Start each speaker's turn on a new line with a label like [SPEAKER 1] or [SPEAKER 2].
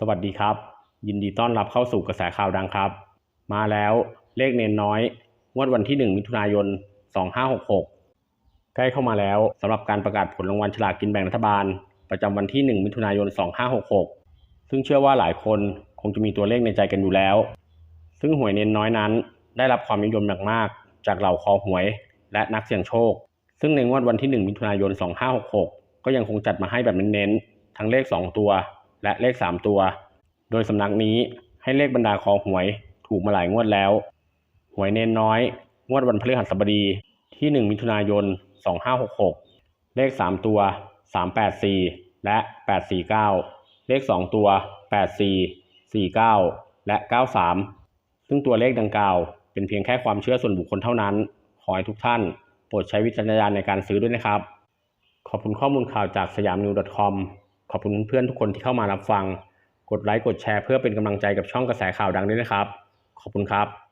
[SPEAKER 1] สวัสดีครับ ยินดีต้อนรับเข้าสู่กระแสข่าวดังครับ มาแล้วเลขเนนน้อย งวดวันที่ 1 มิถุนายน 2566 ใกล้เข้ามาแล้วสำหรับการประกาศผลรางวัลฉลากกินแบ่งรัฐบาล ประจำวันที่ 1 มิถุนายน 2566 ซึ่งเชื่อว่าหลายคนคงจะมีตัวเลขในใจกันอยู่แล้ว ซึ่งหวยเนนน้อยนั้น ได้รับความนิยมอย่างมาก จากเหล่าคอหวย และนักเสี่ยงโชค ซึ่งในงวดวันที่ 1 มิถุนายน 2566 ก็ยังคงจัดมาให้แบบเน้นๆทั้งเลข 2 ตัว และเลข 3 ตัว โดยสำนักนี้ให้เลขบรรดาคอหวยถูกมาหลายงวดแล้ว หวยเน้นน้อย งวดวันพฤหัสบดีที่ 1 มิถุนายน 2566 เลข 3 ตัว 384 และ 849 เลข 2 ตัว 84 49 และ 93 ซึ่งตัวเลขดังกล่าวเป็นเพียงแค่ความเชื่อส่วนบุคคลเท่านั้น ขอให้ทุกท่านโปรดใช้วิจารณญาณในการซื้อด้วยนะครับ ขอบคุณข้อมูลข่าวจากสยามนิว .com ขอบคุณเพื่อนทุกคนที่เข้ามารับฟัง กดไลค์กดแชร์เพื่อเป็นกำลังใจกับช่องกระแสข่าวดังด้วยนะครับ ขอบคุณครับ